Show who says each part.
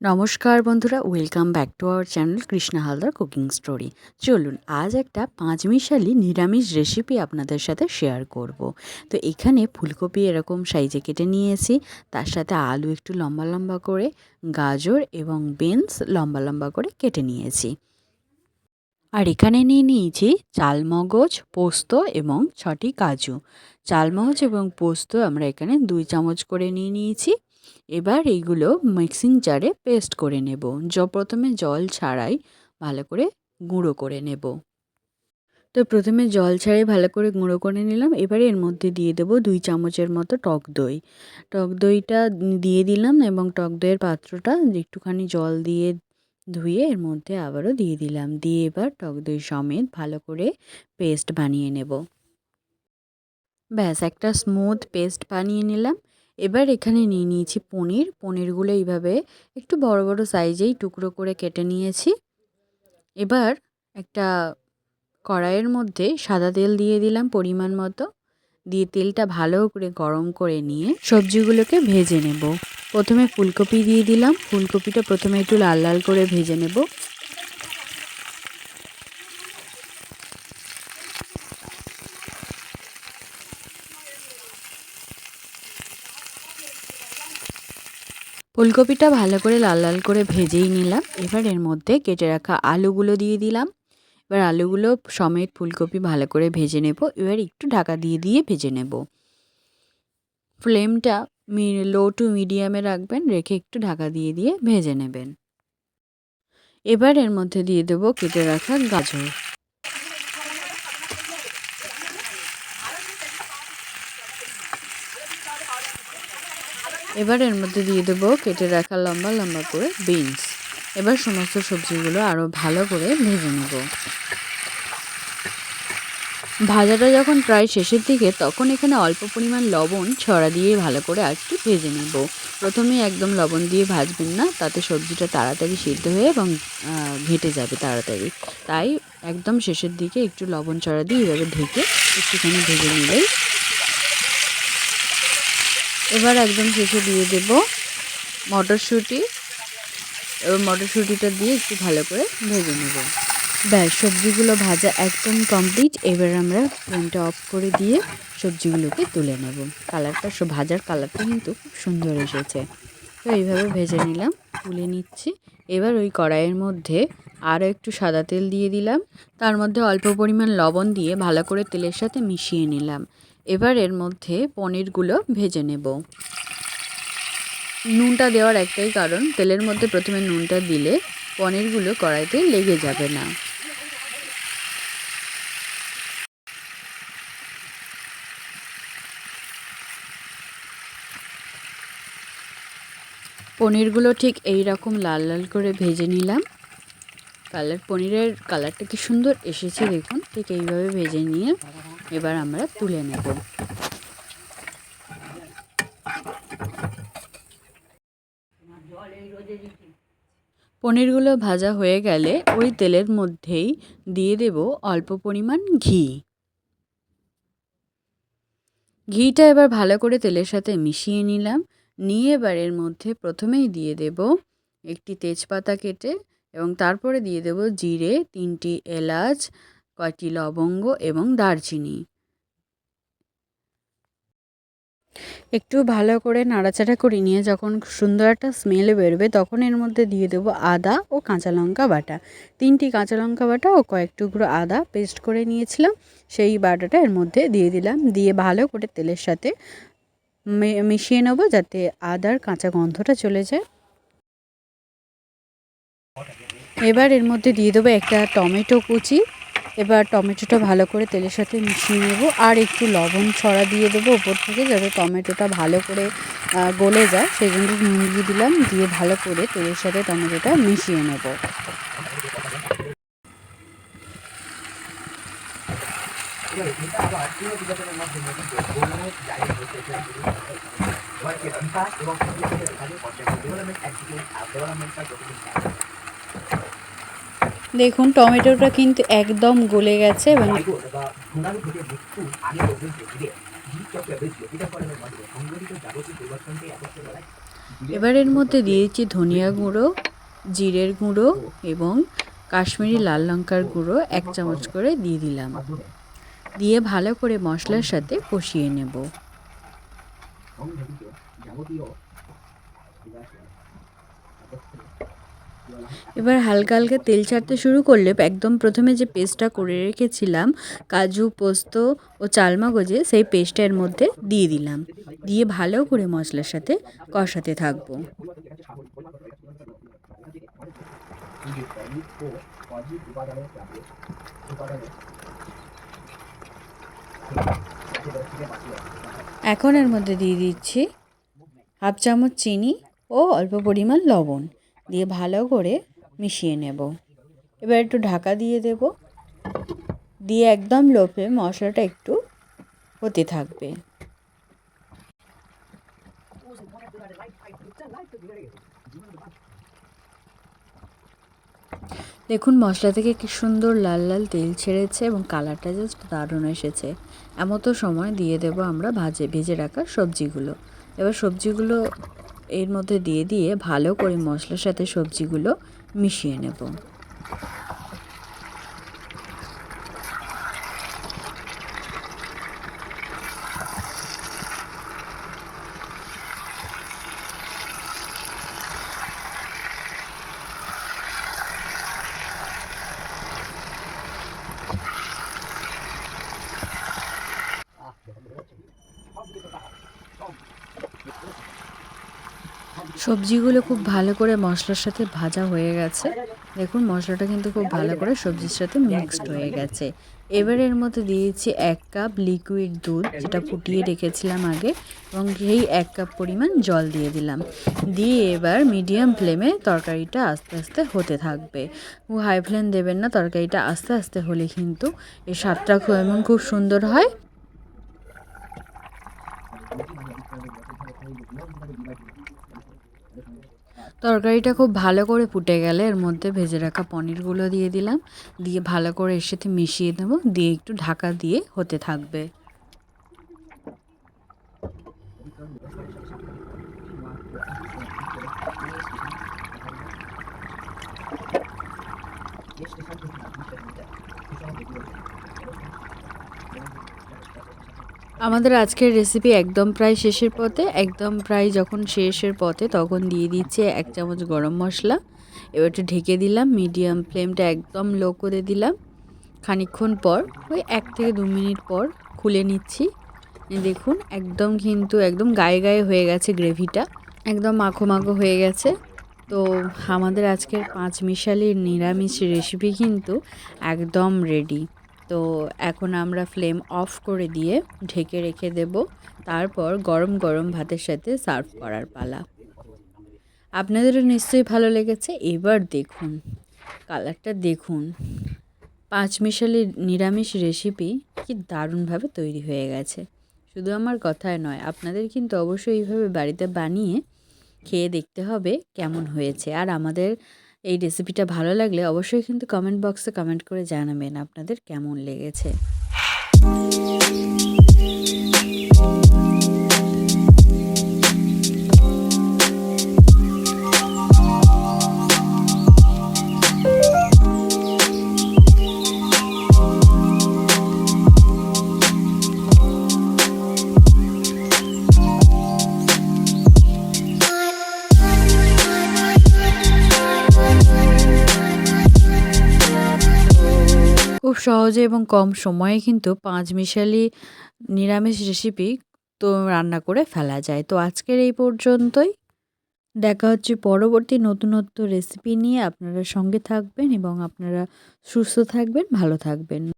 Speaker 1: নমস্কার বন্ধুরা welcome back to our channel Krishna Haldar cooking story চলুন, আজ একটা পাঁচমিশালি নিরামিষ রেসিপি আপনাদের সাথে শেয়ার করব। তো এখানে ফুলকপি এরকম সাইজে কেটে নিয়েছি, তার সাথে আলু একটু লম্বা লম্বা করে, গাজর এবং বিনস লম্বা লম্বা করে কেটে নিয়েছি। আর এখানে নিয়ে নিয়েছি চালমগজ, পোস্ত এবং ছটি কাজু। চালমগজ এবং পোস্ত আমরা এখানে দুই চামচ করে নিয়ে নিয়েছি। এবার এইগুলো মিক্সিং জারে পেস্ট করে নেব। প্রথমে জল ছাড়াই ভালো করে গুঁড়ো করে নেব। তো প্রথমে জল ছাড়াই ভালো করে গুঁড়ো করে নিলাম। এবারে এর মধ্যে দিয়ে দেবো দুই চামচের মতো টক দই। টক দইটা দিয়ে দিলাম এবং টক দইয়ের পাত্রটা একটুখানি জল দিয়ে ধুয়ে এর মধ্যে আবারও দিয়ে দিলাম। দিয়ে এবার টক দই সমেত ভালো করে পেস্ট বানিয়ে নেব। ব্যাস, একটা স্মুথ পেস্ট বানিয়ে নিলাম। এবার এখানে নিয়ে নিয়েছি পনির। পনিরগুলো এইভাবে একটু বড় বড় সাইজেই টুকরো করে কেটে নিয়েছি। এবার একটা কড়াইয়ের মধ্যে সাদা তেল দিয়ে দিলাম পরিমাণ মতো। দিয়ে তেলটা ভালো করে গরম করে নিয়ে সবজিগুলোকে ভেজে নেব। প্রথমে ফুলকপি দিয়ে দিলাম। ফুলকপিটা প্রথমে একটু লাল লাল করে ভেজে নেব। ফুলকপিটা ভালো করে লাল লাল করে ভেজেই নিলাম। এবার এর মধ্যে কেটে রাখা আলুগুলো দিয়ে দিলাম। এবার আলুগুলো সমেত ফুলকপি ভালো করে ভেজে নেব। এবার একটু ঢাকা দিয়ে দিয়ে ভেজে নেব। ফ্লেমটা লো টু মিডিয়ামে রাখবেন, রেখে একটু ঢাকা দিয়ে দিয়ে ভেজে নেবেন। এবার এর মধ্যে দিয়ে দেবো কেটে রাখা গাজর। এবার এর মধ্যে দিয়ে দেবো কেটে রাখা লম্বা লম্বা করে বিনস এবার সমস্ত সবজিগুলো আরও ভালো করে ভেজে নেব। ভাজাটা যখন প্রায় শেষের দিকে, তখন এখানে অল্প পরিমাণ লবণ ছড়া দিয়ে ভালো করে একটু ভেজে নেব। প্রথমে একদম লবণ দিয়ে ভাজবেন না, তাতে সবজিটা তাড়াতাড়ি সিদ্ধ হয়ে এবং ঘেটে যাবে তাড়াতাড়ি। তাই একদম শেষের দিকে একটু লবণ ছড়া দিয়ে এভাবে ঢেকে একটুখানি ভেজে নিলেই এবার একদম শেষে দিয়ে দেব মটরশুঁটি। এবার মটরশুঁটিটা দিয়ে একটু ভালো করে ভেজে নেব। ব্যাস, সবজিগুলো ভাজা একদম কমপ্লিট এবার আমরা ফ্লেমটা অফ করে দিয়ে সবজিগুলোকে তুলে নেব। কালারটা সব ভাজার কালারটা কিন্তু খুব সুন্দর এসেছে। তো এইভাবে ভেজে নিলাম, তুলে নিচ্ছি। এবার ওই কড়াইয়ের মধ্যে আরও একটু সাদা তেল দিয়ে দিলাম। তার মধ্যে অল্প পরিমাণ লবণ দিয়ে ভালো করে তেলের সাথে মিশিয়ে নিলাম। এবার এর মধ্যে পনিরগুলো ভেজে নেব। নুনটা দেওয়ার একটাই কারণ, তেলের মধ্যে প্রথমে নুনটা দিলে পনিরগুলো কড়াইতে লেগে যাবে না। পনিরগুলো ঠিক এই রকম লাল লাল করে ভেজে নিলাম। কালার, পনিরের কালারটা কি সুন্দর এসেছে দেখুন, ঠিক এইভাবে ভেজে নিয়ে এবার আমরা তুলে নেব। পনিরগুলো ভাজা হয়ে গেলে ওই তেলের মধ্যেই দিয়ে দেব অল্প পরিমাণ ঘি। ঘিটা এবার ভালো করে তেলের সাথে মিশিয়ে নিলাম। নিয়ে এবার এর মধ্যে প্রথমেই দিয়ে দেব একটি তেজপাতা কেটে এবং তারপরে দিয়ে দেব জিরে, তিনটি এলাচ কয়টি লবঙ্গ এবং দারচিনি? একটু ভালো করে নাড়াচাড়া করে নিয়ে যখন সুন্দর একটা স্মেল বেরোবে তখন এর মধ্যে দিয়ে দেবো আদা ও কাঁচা লঙ্কা বাটা। তিনটি কাঁচা লঙ্কা বাটা ও কয়েক টুকরো আদা পেস্ট করে নিয়েছিলাম। সেই বাটাটা এর মধ্যে দিয়ে দিলাম। দিয়ে ভালো করে তেলের সাথে মিশিয়ে নেব যাতে আদার কাঁচা গন্ধটা চলে যায়। এবার এর মধ্যে দিয়ে দেবো একটা টমেটো কুচি। এবার টমেটোটা ভালো করে তেলের সাথে মিশিয়ে নেব আর একটু লবণ ছড়া দিয়ে দেবো ওপর থেকে যাতে টমেটোটা ভালো করে গলে যায়। সেই জন্য নুন দিয়ে দিলাম, দিয়ে ভালো করে তেলের সাথে টমেটোটা মিশিয়ে নেব। দেখুন টমেটোটা কিন্তু একদম গলে গেছে এবং এবার এর মধ্যে দিয়েছি ধনিয়া গুঁড়ো জিরের গুঁড়ো এবং কাশ্মীরি লাল লঙ্কার গুঁড়ো এক চামচ করে দিয়ে দিলাম। দিয়ে ভালো করে মশলার সাথে কষিয়ে নেব। এবার হালকা হালকা তেল ছাড়তে শুরু করলে একদম প্রথমে যে পেস্টটা করে রেখেছিলাম, কাজু, পোস্ত ও চালমাগজে সেই পেস্টের মধ্যে দিয়ে দিলাম। দিয়ে ভালো করে মশলার সাথে কষাতে থাকব। এখন এর মধ্যে দিয়ে দিচ্ছি হাফ চামচ চিনি ও অল্প পরিমাণ লবণ। দিয়ে ভালো করে মিশিয়ে নেব। এবার একটু ঢাকা দিয়ে দেব। দিয়ে একদম লোপে মশলাটা একটু হতে থাকবে। দেখুন মশলা থেকে কি সুন্দর লাল লাল তেল ছেড়েছে এবং কালারটা জাস্ট দারুণ এসেছে। এমতো সময় দিয়ে দেব আমরা ভাজে, ভেজে রাখা সবজিগুলো। এবার সবজিগুলো এর মধ্যে দিয়ে দিয়ে ভালো করে মশলার সাথে সবজিগুলো মিশিয়ে নেব। সবজিগুলো খুব ভালো করে মশলার সাথে ভাজা হয়ে গেছে। দেখুন, মশলাটা কিন্তু খুব ভালো করে সবজির সাথে মিক্সড হয়ে গেছে। এবার এর মধ্যে দিয়েছি এক কাপ লিকুইড দুধ, যেটা ফুটিয়ে রেখেছিলাম আগে, এবং সেই এক কাপ পরিমাণ জল দিয়ে দিলাম। দিয়ে এবার মিডিয়াম ফ্লেমে তরকারিটা আস্তে আস্তে হতে থাকবে। হাই ফ্লেম দেবেন না, তরকারিটা আস্তে আস্তে হলে কিন্তু এই স্বাদটা খুব এমন খুব সুন্দর হয়। তরকারিটা খুব ভালো করে ফুটে গেলে এর মধ্যে ভেজে রাখা পনিরগুলো দিয়ে দিলাম। দিয়ে ভালো করে এর সাথে মিশিয়ে দেবো। দিয়ে একটু ঢাকা দিয়ে হতে থাকবে। আমাদের আজকের রেসিপি একদম প্রায় শেষের পথে, একদম প্রায় যখন শেষের পথে তখন দিয়ে দিচ্ছে এক চামচ গরম মশলা। এবার একটু ঢেকে দিলাম মিডিয়াম ফ্লেমটা একদম লো করে দিলাম। খানিক্ষণ পর, ওই এক থেকে দু মিনিট পর খুলে নিচ্ছি। দেখুন, একদম কিন্তু, একদম গায়ে গায়ে হয়ে গেছে গ্রেভিটা একদম মাখো মাখো হয়ে গেছে। তো আমাদের আজকের পাঁচ মিশালির নিরামিষ রেসিপি কিন্তু একদম রেডি তো এখন আমরা ফ্লেম অফ করে দিয়ে ঢেকে রেখে দেব। তারপর গরম গরম ভাতের সাথে সার্ভ করার পালা। আপনাদেরও নিশ্চয়ই ভালো লেগেছে। এবার দেখুন, কালারটা দেখুন। পাঁচ পাঁচমিশালি নিরামিষ রেসিপি কি দারুণভাবে তৈরি হয়ে গেছে। শুধু আমার কথায় নয়, আপনাদের কিন্তু অবশ্যই এইভাবে বাড়িতে বানিয়ে খেয়ে দেখতে হবে কেমন হয়েছে। আর আমাদের এই রেসিপিটা ভালো লাগলে অবশ্যই কিন্তু কমেন্ট বক্সে কমেন্ট করে জানাবেন আপনাদের কেমন লেগেছে। খুব সহজে এবং কম সময়ে কিন্তু পাঁচ মিশালি নিরামিষ রেসিপি তো রান্না করে ফেলা যায়। তো আজকের এই পর্যন্তই। দেখা হচ্ছে পরবর্তী নতুনত্ব রেসিপি নিয়ে। আপনারা সঙ্গে থাকবেন এবং আপনারা সুস্থ থাকবেন, ভালো থাকবেন।